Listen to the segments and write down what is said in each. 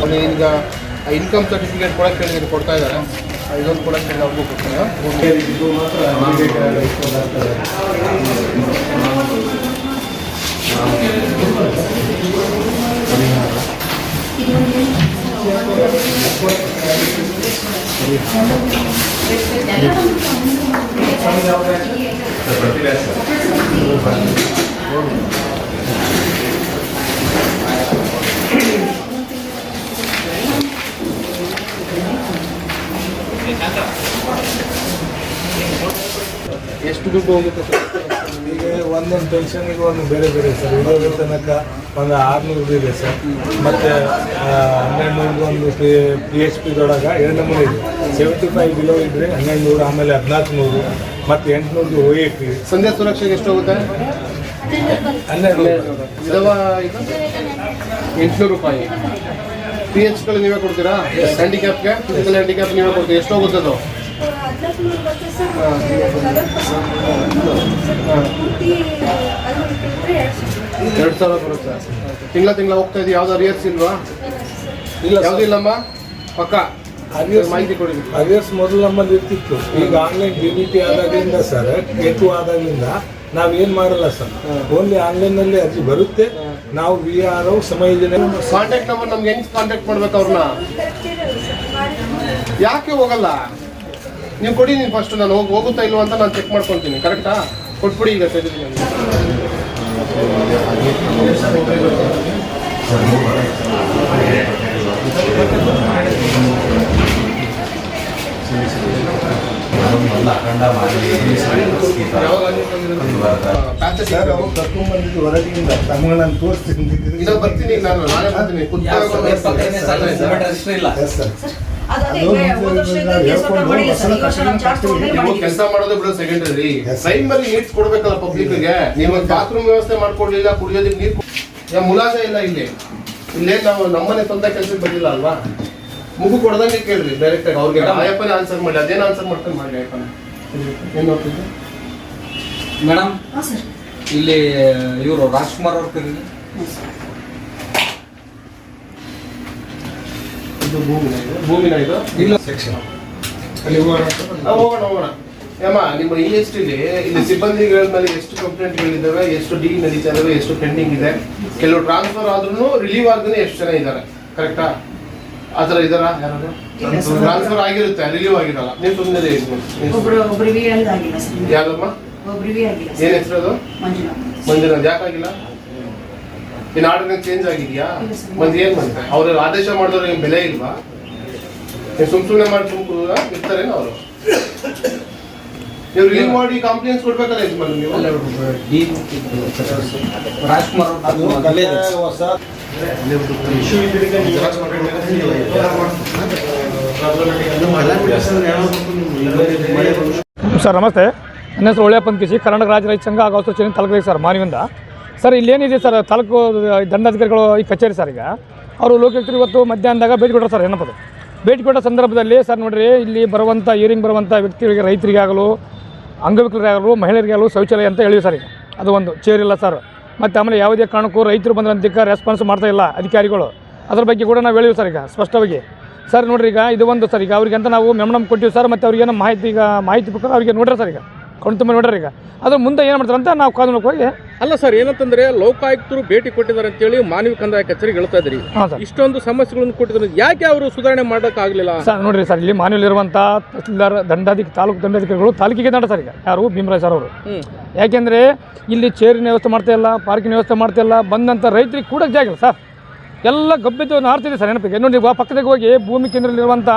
ಅವ್ನು ಈಗ income certificate ಕೊಡಕ್ಕೆ ಹೇಳಿದ್ರೆ ಕೊಡ್ತಾ ಇದ್ದಾರೆ. ಇದೊಂದು ಕೊಡಕ್ಕೆ ಹೇಳಿ ಅವ್ರಿಗೂ ಕೊಡ್ತಾರೆ ಇದು ಮಾತ್ರ immediate ಇಟ್ಕೊಂಡು ಆಗ್ತದೆ. ಎಷ್ಟು ದುಡ್ಡು ಹೋಗುತ್ತೆ ಸರ್? ಈಗ ಒಂದೊಂದು ಪೆನ್ಷನ್ಗೆ ಒಂದು ಬೇರೆ ಬೇರೆ ಸರ್. ಇವಾಗ ತನಕ ಒಂದು ಆರುನೂರು ಇದೆ ಸರ್. ಮತ್ತು ಹನ್ನೆರಡು ನೂರು ಒಂದು ಪಿ ಪಿ ಎಚ್ ಪಿದೊಳಗೆ ಎರಡು ನಮೂನೆ ಇದೆ. ಸೆವೆಂಟಿ ಫೈವ್ ಬಿಲೋ ಇದ್ದರೆ ಹನ್ನೆರಡು ನೂರು ಆಮೇಲೆ ಹದಿನಾಲ್ಕು ನೂರು ಮತ್ತು ಎಂಟುನೂರು ಒ ಎ ಪಿ ಸಂಧ್ಯಾ ಸುರಕ್ಷೆಗೆ ಎಷ್ಟು ಹೋಗುತ್ತೆ? ಹನ್ನೆರಡು ನೂರು ವಿಧವಾ ಎಂಟುನೂರು ರೂಪಾಯಿ. ಪಿ ಎಚ್ಗಳು ನೀವೇ ಕೊಡ್ತೀರಾ? ಹ್ಯಾಂಡಿಕ್ಯಾಪ್ಗೆ ಫಿಸಿಕಲ್ ಹ್ಯಾಂಡಿಕ್ಯಾಪ್ ನೀವೇ ಕೊಡ್ತೀರಾ? ಎಷ್ಟು ಹೋಗುತ್ತೆ ಅದು? ಎರಡು ಸಾವಿರ ಬರುತ್ತೆ. ತಿಂಗಳ ತಿಂಗಳ ಹೋಗ್ತಾ ಇದೆ ಯಾವ್ದು ಅರಿಯರ್ಸ್ ಇಲ್ವಾ? ಇಲ್ಲ ಯಾವ್ದು ಇಲ್ಲಮ್ಮ? ಪಕ್ಕ. ಅರಿಯರ್ಸ್ ಮಾಹಿತಿ ಕೊಡಿ. ಅರಿಯರ್ಸ್ ಮೊದಲು ನಮ್ಮಲ್ಲಿ ಇರ್ತಿತ್ತು. ಈಗ ಆನ್ಲೈನ್ ಡಿ ಬಿ ಟಿ ಆದಾಗಲಿಂದ ಸರ್ ಕೆ ಟು ಆದಾಗಲಿಂದ ನಾವೇನು ಮಾಡಲ್ಲ ಸರ್. ಓನ್ಲಿ ಆನ್ಲೈನಲ್ಲಿ ಅರ್ಜಿ ಬರುತ್ತೆ. ನಾವು ವಿ ಆರ್ ಸಮಯೋಜನೆ ಕಾಂಟ್ಯಾಕ್ಟ್ ನಂಬರ್ ನಮ್ಗೆ ಹೆಂಗ್ ಕಾಂಟ್ಯಾಕ್ಟ್ ಮಾಡ್ಬೇಕು ಅವ್ರನ್ನ? ಯಾಕೆ ಹೋಗಲ್ಲ? ನೀವು ಕೊಡಿ ನೀನು ಫಸ್ಟ್ ನಾನು ಹೋಗಿ ಹೋಗುತ್ತಾ ಇಲ್ವಾ ಅಂತ ನಾನು ಚೆಕ್ ಮಾಡ್ಕೊತೀನಿ ಕರೆಕ್ಟಾ ಕೊಟ್ಬಿಡಿ ಈಗ ಸರಿ ನನಗೆ. ಯಾವಾಗ ಅಖಂಡ ತೋರಿಸ್ತೀನಿ ಇದಾಗ ಬರ್ತೀನಿ ನಾನು ಇಲ್ಲ ಕೆಲಸ ಮಾಡೋದೇ ಸೆಕೆಂಡರಿ ಕೊಡ್ಬೇಕಲ್ಲ ಪಬ್ಲಿಕ್ಗೆ ಬಾತ್ರೂಮ್ ವ್ಯವಸ್ಥೆ ಮಾಡ್ಕೊಡ್ಲಿಲ್ಲ ಕುಡಿಯೋದಕ್ಕೆ ನೀರು ಮುಲಾಜೆ ಇಲ್ಲ ಇಲ್ಲಿ ಇಲ್ಲೇ ನಾವು ನಮ್ಮನೆ ಸ್ವಂತ ಕೆಲಸಕ್ಕೆ ಬಂದಿಲ್ಲ ಅಲ್ವಾ ಮುಗು ಕೊಡ್ದಂಗೆ ಕೇಳ್ರಿ ಡೈರೆಕ್ಟ್ ಆಗಿ. ಅವ್ರಿಗೆ ಆಯಪ್ಪನೇ ಆನ್ಸರ್ ಮಾಡಿ ಅದೇನು ಆನ್ಸರ್ ಮಾಡ್ತಾನೆ ಮಾಡಿ ಆಯಪ್ಪನ? ಏನು ನೋಡ್ತಿದ್ದೆ ಮೇಡಮ್ ಇಲ್ಲಿ ಇವರು ರಾಜ್ಕುಮಾರ್ ಅವ್ರ ಕರೀರಿ ಇದು? ಭೂಮಿನ ಇದು? ಭೂಮಿನ ಇದು? ಇಲ್ಲ. ಸೆಕ್ಷನ್ ಅಲ್ಲಿ ಹೋಗೋಣ ಹೋಗೋಣ ಹೋಗೋಣ. ಏಮ್ಮ ನಿಮ್ಮ ಇ ಎಸ್ ಟಿಲಿ ಇಲ್ಲಿ ಸಿಬ್ಬಂದಿಗಳ ಮೇಲೆ ಎಷ್ಟು ಕಂಪ್ಲೇಂಟ್ಗಳಿದ್ದಾವೆ ಎಷ್ಟು ಡಿ ನಡೀತಾ ಇದಾವೆ ಎಷ್ಟು ಪೆಂಡಿಂಗ್ ಇದೆ? ಕೆಲವು ಟ್ರಾನ್ಸ್ಫರ್ ಆದ್ರೂ ರಿಲೀವ್ ಆಗದೇ ಎಷ್ಟು ಜನ ಇದ್ದಾರೆ? ಕರೆಕ್ಟಾ ಆ ಥರ ಇದಾರ ಯಾರಾದ್ರು? ಟ್ರಾನ್ಸ್ಫರ್ ಆಗಿರುತ್ತೆ ರಿಲೀವ್ ಆಗಿರಲ್ಲ. ನೀವು ಸುಮ್ಮನೆ ಒಬ್ರು ಒಬ್ರಿಗೆ ಆಗಿಲ್ಲ ಸರ್. ಯಾವ್ದಮ್ಮ? ಒಬ್ರಿಗೆ ಆಗಿಲ್ಲ ಏನ್ ಸರ್ ಹೆಸರು ಅದು? ಮಂಜುನಾಥ್. ಮಂದಿರ ಯಾಕಾಗಿಲ್ಲ ಇನ್ನು ಆರ್ಡರ್ ಚೇಂಜ್ ಆಗಿದೆಯಾ. ಮಂದಿ ಏನ್ ಮಾಡ್ತಾರೆ ಅವ್ರ ಆದೇಶ ಮಾಡಿದವ್ರಿಗೆ ಬೆಲೆ ಇಲ್ವಾ? ನೀ ಸುಮ್ ಸುಮ್ಮನೆ ಮಾಡಿ ತುಂಬ ಇರ್ತಾರೇನು ಅವರು? ನೀವು ರಿಲೀವ್ ಮಾಡಿ ಕಂಪ್ಲೇಂಟ್ಸ್ ಕೊಡ್ಬೇಕಲ್ಲ ಯಜಮಾನ್ ನೀವು? ಡಿ ರಾಜ್ಕುಮಾರ್ ಅದು ಅವ್ರ ಕಲೆ ಹೊಸ ಸರ್. ನಮಸ್ತೆ. ನನ್ನ ಹೆಸರು ಒಳ್ಳೆಯಪ್ಪ ಪಂಕೇಶಿ ಕರ್ನಾಟಕ ರಾಜ್ಯ ರೈತ ಸಂಘ ಹಾಗೂ ಹಸಿರು ಚೇನೆ ತಾಲೂಕು ಸರ್ ಮಾನವಿಂದ. ಸರ್ ಇಲ್ಲೇನಿದೆ ಸರ್ ತಾಲೂಕು ದಂಡಾಧಿಕಾರಿಗಳು ಈ ಕಚೇರಿ ಸರ್ ಈಗ. ಅವರು ಲೋಕಾಯುಕ್ತರು ಇವತ್ತು ಮಧ್ಯಾಹ್ನದಾಗ ಭೇಟಿ ಕೊಟ್ಟರು ಸರ್ ಏನಪ್ಪದು ಭೇಟಿ ಕೊಟ್ಟ ಸಂದರ್ಭದಲ್ಲಿ ಸರ್ ನೋಡಿರಿ, ಇಲ್ಲಿ ಬರುವಂಥ ಏರಿಂಗ್ ಬರುವಂಥ ವ್ಯಕ್ತಿಗಳಿಗೆ, ರೈತರಿಗಾಗಲು, ಅಂಗವಿಕಲರಿಗಾಗಲು, ಮಹಿಳೆಯರಿಗಾಗಲು ಶೌಚಾಲಯ ಅಂತ ಹೇಳಿವಿ ಸರ್. ಅದು ಒಂದು ಚೇರ್ ಇಲ್ಲ ಸರ್. ಮತ್ತು ಆಮೇಲೆ ಯಾವುದೇ ಕಾರಣಕ್ಕೂ ರೈತರು ಬಂದಂತಿಕ್ಕ ರೆಸ್ಪಾನ್ಸ್ ಮಾಡ್ತಾ ಇಲ್ಲ ಅಧಿಕಾರಿಗಳು. ಅದ್ರ ಬಗ್ಗೆ ಕೂಡ ನಾವು ಹೇಳಿವಿ ಸರ್ ಈಗ, ಸ್ಪಷ್ಟವಾಗಿ. ಸರ್ ನೋಡ್ರಿ ಈಗ, ಇದು ಒಂದು ಸರ್, ಈಗ ಅವ್ರಿಗೆ ಅಂತ ನಾವು ಮೆಮ್ನಮ್ ಕೊಟ್ಟಿವಿ ಸರ್, ಮತ್ತು ಅವ್ರಿಗೇನೋ ಮಾಹಿತಿ, ಈಗ ಮಾಹಿತಿ ಬೇಕಾದ್ರೆ ಅವ್ರಿಗೆ ನೋಡ್ರಿ ಸರ್ ಈಗ. ಕಣ್ ತುಂಬ ನೋಡ್ರಿ ಈಗ. ಅದ್ರ ಮುಂದೆ ಏನು ಮಾಡ್ತಾರೆ ಅಂತ ನಾವು ಕಾನೂನು ಹೋಗಿ ಅಲ್ಲ ಸರ್ ಏನಂತಂದ್ರೆ ಲೋಕಾಯುಕ್ತರು ಭೇಟಿ ಕೊಟ್ಟಿದ್ದಾರೆ ಅಂತೇಳಿ ಮಾನವ ಕಂದಾಯ ಕಚೇರಿಗೆ ಹೇಳ್ತಾ ಇದ್ರಿ. ಇಷ್ಟೊಂದು ಸಮಸ್ಯೆಗಳನ್ನು ಕೊಟ್ಟಿದ್ರು ಯಾಕೆ ಅವರು ಸುಧಾರಣೆ ಮಾಡೋಕ್ಕಾಗಲಿಲ್ಲ? ಸರ್ ನೋಡ್ರಿ ಸರ್ ಇಲ್ಲಿ ಮಾನ್ಯಲ್ಲಿರುವಂಥ ತಹಸೀಲ್ದಾರ್ ದಂಡಾಧಿಕ ತಾಲೂಕು ದಂಡಾಧಿಕಾರಿಗಳು ತಾಲೂಕಿಗೆ ದಂಡ ಸರ್ ಈಗ. ಯಾರು? ಭೀಮರಾಜ್ ಸರ್ ಅವರು. ಯಾಕೆಂದ್ರೆ ಇಲ್ಲಿ ಚೇರಿನ ವ್ಯವಸ್ಥೆ ಮಾಡ್ತಾ ಇಲ್ಲ ಪಾರ್ಕಿನ ವ್ಯವಸ್ಥೆ ಮಾಡ್ತಾ ಇಲ್ಲ ಬಂದಂತ ರೈತರಿಗೆ ಕೂಡ ಜಾಗ ಇಲ್ಲ ಸರ್. ಎಲ್ಲ ಗಬ್ಬೆದ್ದು ನಾರ್ತಿದೆ ಸರ್ ನೆನಪಿಗೆ. ನೋಡಿ ಪಕ್ಕದಾಗ ಹೋಗಿ ಭೂಮಿ ಕೇಂದ್ರದಲ್ಲಿರುವಂಥ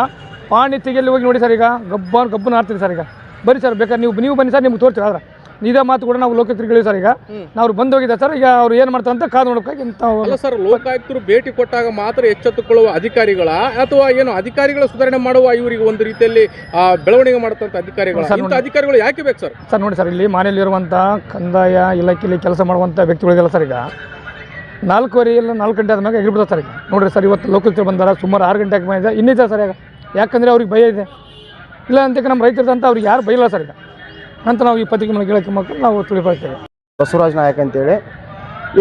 ಪಾಣಿ ತೆಗೆಯಲ್ಲಿ ಹೋಗಿ ನೋಡಿ ಸರ್ ಈಗ. ಗಬ್ಬ ಗಬ್ಬು ನಾರ್ತಿದೆ ಸರ್ ಈಗ. ಬನ್ನಿ ಸರ್ ಬೇಕಾದ್ರೆ ನೀವು ನೀವು ಬನ್ನಿ ಸರ್ ನಿಮ್ಗೆ ತೋರ್ತೀವಿ ಆದ್ರೆ. ಇದೇ ಮಾತು ಕೂಡ ನಾವು ಲೋಕತ್ರಿಗೆ ಸರ್ ಈಗ. ನಾವು ಅವ್ರು ಬಂದು ಹೋಗಿದ್ದಾರೆ ಸರ್ ಈಗ ಅವ್ರು ಏನು ಮಾಡ್ತಾರೆ ಅಂತ ಕಾದು ನೋಡೋಕ್ಕಾಗಿ ಅಲ್ಲ ಸರ್ ಲೋಕಾಯುಕ್ತರು ಭೇಟಿ ಕೊಟ್ಟಾಗ ಮಾತ್ರ ಎಚ್ಚೆತ್ತುಕೊಳ್ಳುವ ಅಧಿಕಾರಿಗಳ ಅಥವಾ ಏನು ಅಧಿಕಾರಿಗಳ ಸುಧಾರಣೆ ಮಾಡುವ ಇವರಿಗೆ ಒಂದು ರೀತಿಯಲ್ಲಿ ಬೆಳವಣಿಗೆ ಮಾಡತಂತ ಅಧಿಕಾರಿಗಳು. ಸರ್, ಇಂಥ ಅಧಿಕಾರಿಗಳು ಯಾಕೆ ಬೇಕು ಸರ್? ಸರ್ ನೋಡಿ ಸರ್ ಇಲ್ಲಿ ಮನೆಯಲ್ಲಿರುವಂಥ ಕಂದಾಯ ಇಲಾಖೆಯಲ್ಲಿ ಕೆಲಸ ಮಾಡುವಂಥ ವ್ಯಕ್ತಿಗಳಿಗೆಲ್ಲ ಸರ್ ಈಗ ನಾಲ್ಕುವರೆ ಇಲ್ಲ ನಾಲ್ಕು ಗಂಟೆ ಆದ್ಮೇಲೆ ಎಗಿರ್ಬಿಡ್ತಾರೆ ಸರ್ ಈಗ. ನೋಡಿರಿ ಸರ್ ಇವತ್ತು ಲೋಕಲ್ ಬಂದಾರ ಸುಮಾರು ಆರು ಗಂಟೆ ಬಂದಿದೆ ಇನ್ನಿದೆ ಸರ್ ಈಗ ಯಾಕಂದರೆ ಅವ್ರಿಗೆ ಭಯ ಇದೆ. ಇಲ್ಲ ಅಂತಕ್ಕೆ ನಮ್ಮ ರೈತರು ಅಂತ ಅವ್ರಿಗೆ ಯಾರು ಬೈಲ್ಲ ಸರ್ ಅಂತ ನಾವು ಈ ಪತ್ರಿಕೆ ಮೂಲಕ ಹೇಳೋಕ್ಕೆ ಮಕ್ಕಳು ನಾವು ತಿಳಿಪಡ್ತೇವೆ ಬಸವರಾಜ್ ನಾಯಕ್ ಅಂತೇಳಿ.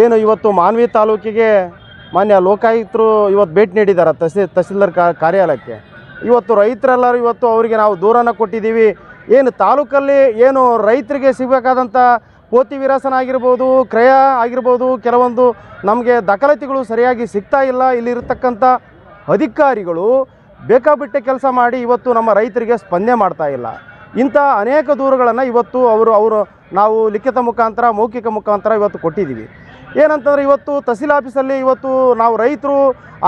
ಏನು ಇವತ್ತು ಮಾನ್ವಿ ತಾಲೂಕಿಗೆ ಮಾನ್ಯ ಲೋಕಾಯುಕ್ತರು ಇವತ್ತು ಭೇಟಿ ನೀಡಿದ್ದಾರೆ ತಹಸೀಲ್ ತಹಸೀಲ್ದಾರ್ ಕಾರ್ಯಾಲಯಕ್ಕೆ. ಇವತ್ತು ರೈತರೆಲ್ಲರೂ ಇವತ್ತು ಅವರಿಗೆ ನಾವು ದೂರನ್ನು ಕೊಟ್ಟಿದ್ದೀವಿ. ಏನು ತಾಲೂಕಲ್ಲಿ ಏನು ರೈತರಿಗೆ ಸಿಗಬೇಕಾದಂಥ ಪೋತಿ ವಿರಾಸನ ಆಗಿರ್ಬೋದು ಕ್ರಯ ಆಗಿರ್ಬೋದು, ಕೆಲವೊಂದು ನಮಗೆ ದಾಖಲಾತಿಗಳು ಸರಿಯಾಗಿ ಸಿಗ್ತಾ ಇಲ್ಲ. ಇಲ್ಲಿರ್ತಕ್ಕಂಥ ಅಧಿಕಾರಿಗಳು ಬೇಕಾಬಿಟ್ಟೆ ಕೆಲಸ ಮಾಡಿ ಇವತ್ತು ನಮ್ಮ ರೈತರಿಗೆ ಸ್ಪಂದನೆ ಮಾಡ್ತಾ ಇಲ್ಲ. ಇಂಥ ಅನೇಕ ದೂರುಗಳನ್ನು ಇವತ್ತು ಅವರು ಅವರು ನಾವು ಲಿಖಿತ ಮುಖಾಂತರ, ಮೌಖಿಕ ಮುಖಾಂತರ ಇವತ್ತು ಕೊಟ್ಟಿದ್ದೀವಿ. ಏನಂತಂದರೆ ಇವತ್ತು ತಹಸೀಲ್ ಆಫೀಸಲ್ಲಿ ಇವತ್ತು ನಾವು ರೈತರು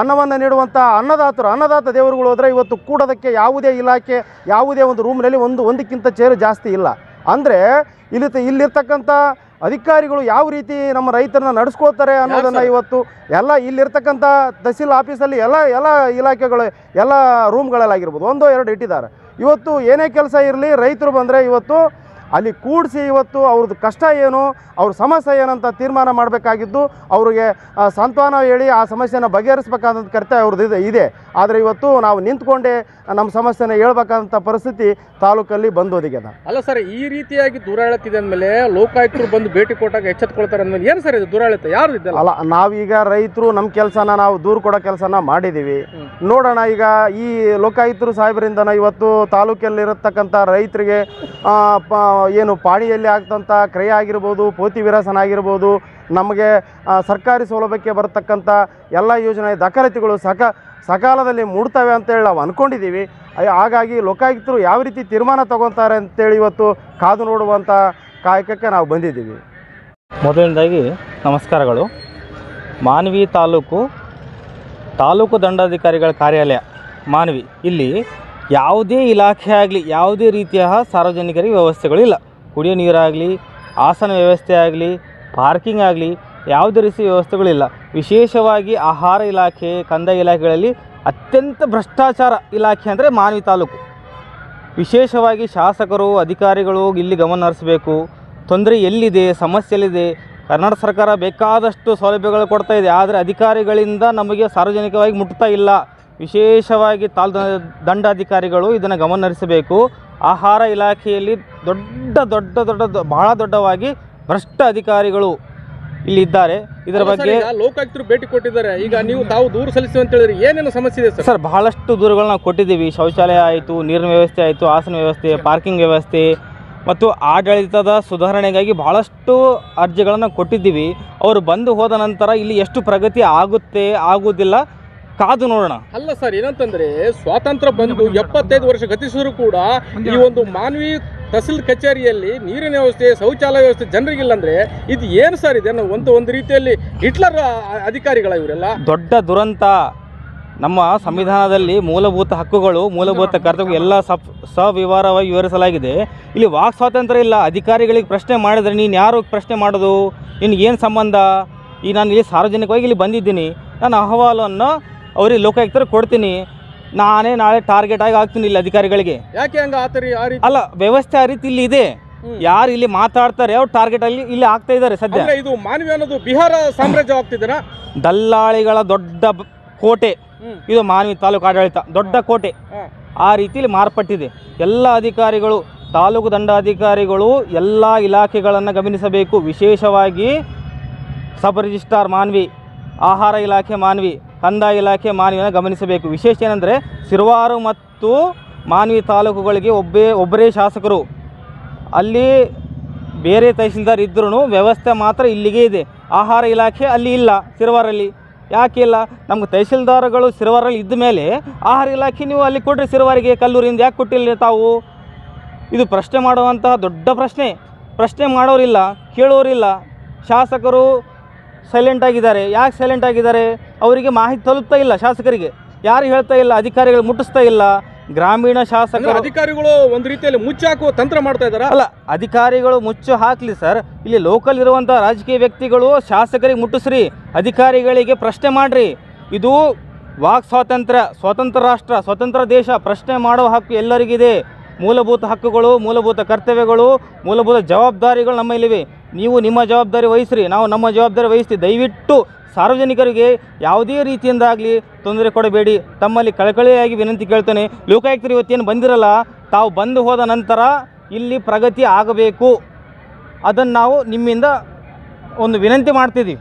ಅನ್ನವನ್ನು ನೀಡುವಂಥ ಅನ್ನದಾತರು, ಅನ್ನದಾತ ದೇವರುಗಳು ಹೋದರೆ ಇವತ್ತು ಕೂಡೋದಕ್ಕೆ ಯಾವುದೇ ಇಲಾಖೆ, ಯಾವುದೇ ಒಂದು ರೂಮ್ನಲ್ಲಿ ಒಂದು, ಒಂದಕ್ಕಿಂತ ಚೇರು ಜಾಸ್ತಿ ಇಲ್ಲ. ಅಂದರೆ ಇಲ್ಲಿ ಇಲ್ಲಿರ್ತಕ್ಕಂಥ ಅಧಿಕಾರಿಗಳು ಯಾವ ರೀತಿ ನಮ್ಮ ರೈತರನ್ನ ನಡೆಸ್ಕೋತಾರೆ ಅನ್ನೋದನ್ನು ಇವತ್ತು ಎಲ್ಲ ಇಲ್ಲಿರ್ತಕ್ಕಂಥ ತಹಸೀಲ್ ಆಫೀಸಲ್ಲಿ ಎಲ್ಲ ಎಲ್ಲ ಇಲಾಖೆಗಳು ಎಲ್ಲ ರೂಮ್ಗಳಲ್ಲಾಗಿರ್ಬೋದು ಒಂದೋ ಎರಡು ಇಟ್ಟಿದ್ದಾರೆ. ಇವತ್ತು ಏನೇ ಕೆಲಸ ಇರಲಿ ರೈತರು ಬಂದರೆ ಇವತ್ತು ಅಲ್ಲಿ ಕೂಡಿಸಿ ಇವತ್ತು ಅವ್ರದ್ದು ಕಷ್ಟ ಏನು ಅವ್ರ ಸಮಸ್ಯೆ ಏನಂತ ತೀರ್ಮಾನ ಮಾಡಬೇಕಾಗಿದ್ದು ಅವರಿಗೆ ಸಾಂತ್ವನ ಹೇಳಿ ಆ ಸಮಸ್ಯೆನ ಬಗೆಹರಿಸ್ಬೇಕಾದಂಥ ಕರ್ತವ್ಯ ಅವ್ರದ್ದು ಇದೆ ಇದೆ. ಆದರೆ ಇವತ್ತು ನಾವು ನಿಂತ್ಕೊಂಡೇ ನಮ್ಮ ಸಮಸ್ಯೆನ ಹೇಳ್ಬೇಕಂತ ಪರಿಸ್ಥಿತಿ ತಾಲೂಕಲ್ಲಿ ಬಂದೋದಿಗೆದ ಅಲ್ಲ ಸರ್ ಈ ರೀತಿಯಾಗಿ ದೂರ ಹೇಳುತ್ತಿದೆ ಅಂದಮೇಲೆ ಲೋಕಾಯುಕ್ತರು ಬಂದು ಭೇಟಿ ಕೊಟ್ಟಾಗ ಎಚ್ಚೆತ್ಕೊಳ್ತಾರೆ ಅಂದಮೇಲೆ ಏನು ಸರ್ ಇದು ದೂರ ಯಾರು ಇದೆ ಅಲ್ಲ ನಾವೀಗ ರೈತರು ನಮ್ಮ ಕೆಲಸನ ನಾವು ದೂರು ಕೊಡೋ ಕೆಲಸನ ಮಾಡಿದ್ದೀವಿ ನೋಡೋಣ ಈಗ ಈ ಲೋಕಾಯುಕ್ತರು ಸಾಹೇಬರಿಂದನ ಇವತ್ತು ತಾಲೂಕಲ್ಲಿರತಕ್ಕಂಥ ರೈತರಿಗೆ ಏನು ಪಾಣಿಯಲ್ಲಿ ಆಗ್ತಂಥ ಕ್ರಯ ಆಗಿರ್ಬೋದು, ಪೋತಿ ವಿರಾಸನ ಆಗಿರ್ಬೋದು, ನಮಗೆ ಸರ್ಕಾರಿ ಸೌಲಭ್ಯಕ್ಕೆ ಬರತಕ್ಕಂಥ ಎಲ್ಲ ಯೋಜನೆ ದಾಖಲಾತಿಗಳು ಸಕ, ಸಕಾಲದಲ್ಲಿ ಮೂಡ್ತವೆ ಅಂತೇಳಿ ನಾವು ಅಂದ್ಕೊಂಡಿದ್ದೀವಿ ಹಾಗಾಗಿ ಲೋಕಾಯುಕ್ತರು ಯಾವ ರೀತಿ ತೀರ್ಮಾನ ತಗೊತಾರೆ ಅಂತೇಳಿ ಇವತ್ತು ಕಾದು ನೋಡುವಂಥ ಕಾಯಕಕ್ಕೆ ನಾವು ಬಂದಿದ್ದೀವಿ. ಮೊದಲನೇದಾಗಿ ನಮಸ್ಕಾರಗಳು. ಮಾನ್ವಿ ತಾಲೂಕು ತಾಲೂಕು ದಂಡಾಧಿಕಾರಿಗಳ ಕಾರ್ಯಾಲಯ, ಮಾನ್ವಿ. ಇಲ್ಲಿ ಯಾವುದೇ ಇಲಾಖೆ ಆಗಲಿ, ಯಾವುದೇ ರೀತಿಯ ಸಾರ್ವಜನಿಕರಿಗೆ ವ್ಯವಸ್ಥೆಗಳಿಲ್ಲ. ಕುಡಿಯೋ ನೀರಾಗಲಿ, ಆಸನ ವ್ಯವಸ್ಥೆ ಆಗಲಿ, ಪಾರ್ಕಿಂಗ್ ಆಗಲಿ ಯಾವುದೇ ರೀತಿ ವ್ಯವಸ್ಥೆಗಳಿಲ್ಲ. ವಿಶೇಷವಾಗಿ ಆಹಾರ ಇಲಾಖೆ ಕಂದಾಯ ಇಲಾಖೆಗಳಲ್ಲಿ ಅತ್ಯಂತ ಭ್ರಷ್ಟಾಚಾರ ಇಲಾಖೆ ಅಂದರೆ ಮಾನ್ವಿ ತಾಲೂಕು. ವಿಶೇಷವಾಗಿ ಶಾಸಕರು, ಅಧಿಕಾರಿಗಳು ಇಲ್ಲಿ ಗಮನ ಹರಿಸಬೇಕು. ತೊಂದರೆ ಎಲ್ಲಿದೆ, ಸಮಸ್ಯೆ ಎಲ್ಲಿದೆ? ಕರ್ನಾಟಕ ಸರ್ಕಾರ ಬೇಕಾದಷ್ಟು ಸೌಲಭ್ಯಗಳು ಕೊಡ್ತಾ ಇದೆ. ಆದರೆ ಅಧಿಕಾರಿಗಳಿಂದ ನಮಗೆ ಸಾರ್ವಜನಿಕವಾಗಿ ಮುಟ್ತಾ ಇಲ್ಲ. ವಿಶೇಷವಾಗಿ ತಾಲ್ ದಂಡಾಧಿಕಾರಿಗಳು ಇದನ್ನು ಗಮನಹರಿಸಬೇಕು. ಆಹಾರ ಇಲಾಖೆಯಲ್ಲಿ ದೊಡ್ಡ ದೊಡ್ಡ ದೊಡ್ಡ ಬಹಳ ದೊಡ್ಡವಾಗಿ ಭ್ರಷ್ಟ ಅಧಿಕಾರಿಗಳು ಇಲ್ಲಿದ್ದಾರೆ ಇದರ ಬಗ್ಗೆ ಲೋಕಾಯುಕ್ತರು ಭೇಟಿ ಕೊಟ್ಟಿದ್ದಾರೆ. ಈಗ ನೀವು ತಾವು ದೂರು ಸಲ್ಲಿಸಿ ಅಂತ ಹೇಳಿದ್ರೆ ಏನೇನು ಸಮಸ್ಯೆ ಇದೆ ಸರ್? ಸರ್ ಬಹಳಷ್ಟು ದೂರುಗಳನ್ನ ನಾವು ಕೊಟ್ಟಿದ್ದೀವಿ. ಶೌಚಾಲಯ ಆಯಿತು ನೀರಿನ ವ್ಯವಸ್ಥೆ ಆಯಿತು ಆಸನ ವ್ಯವಸ್ಥೆ ಪಾರ್ಕಿಂಗ್ ವ್ಯವಸ್ಥೆ ಮತ್ತು ಆಡಳಿತದ ಸುಧಾರಣೆಗಾಗಿ ಬಹಳಷ್ಟು ಅರ್ಜಿಗಳನ್ನು ಕೊಟ್ಟಿದ್ದೀವಿ. ಅವರು ಬಂದು ಹೋದ ನಂತರ ಇಲ್ಲಿ ಎಷ್ಟು ಪ್ರಗತಿ ಆಗುತ್ತೆ ಆಗುವುದಿಲ್ಲ. ಕಾದು ನೋಡೋಣ. ಅಲ್ಲ ಸರ್ ಏನಂತಂದ್ರೆ ಸ್ವಾತಂತ್ರ್ಯ ಬಂದು ಎಪ್ಪತ್ತೈದು ವರ್ಷ ಗತಿಸಿದ್ರು ಕೂಡ ಈ ಒಂದು ಮಾನವಿ ತಹಸೀಲ್ ಕಚೇರಿಯಲ್ಲಿ ನೀರಿನ ವ್ಯವಸ್ಥೆ ಶೌಚಾಲಯ ವ್ಯವಸ್ಥೆ ಜನರಿಗಿಲ್ಲ ಅಂದ್ರೆ ಇದು ಏನು ಸರ್ ಇದೆ ಒಂದು ಒಂದು ರೀತಿಯಲ್ಲಿ ಹಿಟ್ಲರ್ ಅಧಿಕಾರಿಗಳ ಇವರೆಲ್ಲ? ದೊಡ್ಡ ದುರಂತ. ನಮ್ಮ ಸಂವಿಧಾನದಲ್ಲಿ ಮೂಲಭೂತ ಹಕ್ಕುಗಳು ಮೂಲಭೂತ ಕರ್ತವ್ಯ ಎಲ್ಲ ಸಪ್ ಸವಿವರವಾಗಿ ವಿವರಿಸಲಾಗಿದೆ. ಇಲ್ಲಿ ವಾಕ್ ಸ್ವಾತಂತ್ರ್ಯ ಇಲ್ಲ. ಅಧಿಕಾರಿಗಳಿಗೆ ಪ್ರಶ್ನೆ ಮಾಡಿದ್ರೆ ನೀನು ಯಾರು ಪ್ರಶ್ನೆ ಮಾಡೋದು? ನಿನಗೇನು ಏನು ಸಂಬಂಧ? ಈ ನಾನು ಇಲ್ಲಿ ಸಾರ್ವಜನಿಕವಾಗಿ ಇಲ್ಲಿ ಬಂದಿದ್ದೀನಿ. ನಾನು ಅಹವಾಲನ್ನು ಅವ್ರಿಗೆ ಲೋಕಾಯುಕ್ತರು ಕೊಡ್ತೀನಿ. ನಾನೇ ನಾಳೆ ಟಾರ್ಗೆಟ್ ಆಗಿ ಆಗ್ತೀನಿ ಇಲ್ಲಿ ಅಧಿಕಾರಿಗಳಿಗೆ. ಯಾಕೆ ಹಂಗ ಆತರಿ ಆ ರೀತಿ? ಅಲ್ಲ ವ್ಯವಸ್ಥೆ ಆ ರೀತಿ ಇಲ್ಲಿ ಇದೆ. ಯಾರು ಇಲ್ಲಿ ಮಾತಾಡ್ತಾರೆ ಅವ್ರು ಟಾರ್ಗೆಟ್ ಅಲ್ಲಿ ಇಲ್ಲಿ ಆಗ್ತಾ ಇದ್ದಾರೆ ಸದ್ಯ. ಅಂದ್ರೆ ಇದು ಮಾನವಿ ಅನ್ನೋದು ಬಿಹಾರ ಸಾಮ್ರಾಜ್ಯ ಆಗ್ತಿದ್ದೀರಾ ದಲ್ಲಾಳಿಗಳ ದೊಡ್ಡ ಬ- ಕೋಟೆ. ಇದು ಮಾನವಿ ತಾಲೂಕು ಆಡಳಿತ ದೊಡ್ಡ ಕೋಟೆ. ಆ ರೀತಿಯಲ್ಲಿ ಮಾರ್ಪಟ್ಟಿದೆ. ಎಲ್ಲ ಅಧಿಕಾರಿಗಳು ತಾಲೂಕು ದಂಡಾಧಿಕಾರಿಗಳು ಎಲ್ಲ ಇಲಾಖೆಗಳನ್ನು ಗಮನಿಸಬೇಕು. ವಿಶೇಷವಾಗಿ ಸಬ್ ರಿಜಿಸ್ಟ್ರಾರ್ ಮಾನ್ವಿ ಆಹಾರ ಇಲಾಖೆ ಮಾನ್ವಿ ಕಂದಾಯ ಇಲಾಖೆ ಮಾನವಿಯನ್ನು ಗಮನಿಸಬೇಕು. ವಿಶೇಷ ಏನಂದರೆ ಸಿರುವಾರು ಮತ್ತು ಮಾನವಿ ತಾಲೂಕುಗಳಿಗೆ ಒಬ್ಬೇ, ಒಬ್ಬರೇ ಶಾಸಕರು. ಅಲ್ಲಿ ಬೇರೆ ತಹಸೀಲ್ದಾರ್ ಇದ್ರೂ ವ್ಯವಸ್ಥೆ ಮಾತ್ರ ಇಲ್ಲಿಗೆ ಇದೆ. ಆಹಾರ ಇಲಾಖೆ ಅಲ್ಲಿ ಇಲ್ಲ ಸಿರುವಾರಲ್ಲಿ ಯಾಕೆ ಇಲ್ಲ? ನಮ್ಗೆ ತಹಸೀಲ್ದಾರ್ಗಳು ಸಿರುವಾರಲ್ಲಿ ಇದ್ದ ಮೇಲೆ ಆಹಾರ ಇಲಾಖೆ ನೀವು ಅಲ್ಲಿ ಕೊಡ್ರಿ ಸಿರುವಾರಿಗೆ ಕಲ್ಲೂರಿಂದ ಯಾಕೆ ಕೊಟ್ಟಿಲ್ಲ ತಾವು? ಇದು ಪ್ರಶ್ನೆ ಮಾಡುವಂತಹ ದೊಡ್ಡ ಪ್ರಶ್ನೆ. ಪ್ರಶ್ನೆ ಮಾಡೋರಿಲ್ಲ, ಕೇಳೋರಿಲ್ಲ. ಶಾಸಕರು ಸೈಲೆಂಟ್ ಆಗಿದ್ದಾರೆ. ಯಾಕೆ ಸೈಲೆಂಟ್ ಆಗಿದ್ದಾರೆ? ಅವರಿಗೆ ಮಾಹಿತಿ ತಲುಪ್ತಾ ಇಲ್ಲ ಶಾಸಕರಿಗೆ. ಯಾರು ಹೇಳ್ತಾ ಇಲ್ಲ? ಅಧಿಕಾರಿಗಳು ಮುಟ್ಟಿಸ್ತಾ ಇಲ್ಲ. ಗ್ರಾಮೀಣ ಶಾಸಕ ಶಾಸಕರು ಅಧಿಕಾರಿಗಳು ಒಂದು ರೀತಿಯಲ್ಲಿ ಮುಚ್ಚಾಕುವ ತಂತ್ರ ಮಾಡ್ತಾ ಇದ್ದಾರೆ? ಅಲ್ಲ ಅಧಿಕಾರಿಗಳು ಮುಚ್ಚು ಹಾಕಲಿ ಸರ್. ಇಲ್ಲಿ ಲೋಕಲ್ ಇರುವಂಥ ರಾಜಕೀಯ ವ್ಯಕ್ತಿಗಳು ಶಾಸಕರಿಗೆ ಮುಟ್ಟಿಸ್ರಿ. ಅಧಿಕಾರಿಗಳಿಗೆ ಪ್ರಶ್ನೆ ಮಾಡ್ರಿ. ಇದು ವಾಕ್ ಸ್ವಾತಂತ್ರ್ಯ ಸ್ವತಂತ್ರ ರಾಷ್ಟ್ರ ಸ್ವತಂತ್ರ ದೇಶ ಪ್ರಶ್ನೆ ಮಾಡುವ ಹಕ್ಕು ಎಲ್ಲರಿಗಿದೆ. ಮೂಲಭೂತ ಹಕ್ಕುಗಳು, ಮೂಲಭೂತ ಕರ್ತವ್ಯಗಳು, ಮೂಲಭೂತ ಜವಾಬ್ದಾರಿಗಳು ನಮ್ಮಲ್ಲಿವೆ ನೀವು ನಿಮ್ಮ ಜವಾಬ್ದಾರಿ ವಹಿಸ್ರಿ. ನಾವು ನಮ್ಮ ಜವಾಬ್ದಾರಿ ವಹಿಸ್ತೀವಿ. ದಯವಿಟ್ಟು ಸಾರ್ವಜನಿಕರಿಗೆ ಯಾವುದೇ ರೀತಿಯಿಂದಾಗಲಿ ತೊಂದರೆ ಕೊಡಬೇಡಿ. ತಮ್ಮಲ್ಲಿ ಕಳಕಳಿಯಾಗಿ ವಿನಂತಿ ಕೇಳ್ತೇನೆ. ಲೋಕಾಯುಕ್ತರು ಇವತ್ತೇನು ಬಂದಿರಲ್ಲ, ತಾವು ಬಂದು ಹೋದ ನಂತರ ಇಲ್ಲಿ ಪ್ರಗತಿ ಆಗಬೇಕು. ಅದನ್ನು ನಾವು ನಿಮ್ಮಿಂದ ಒಂದು ವಿನಂತಿ ಮಾಡ್ತಿದ್ದೀವಿ.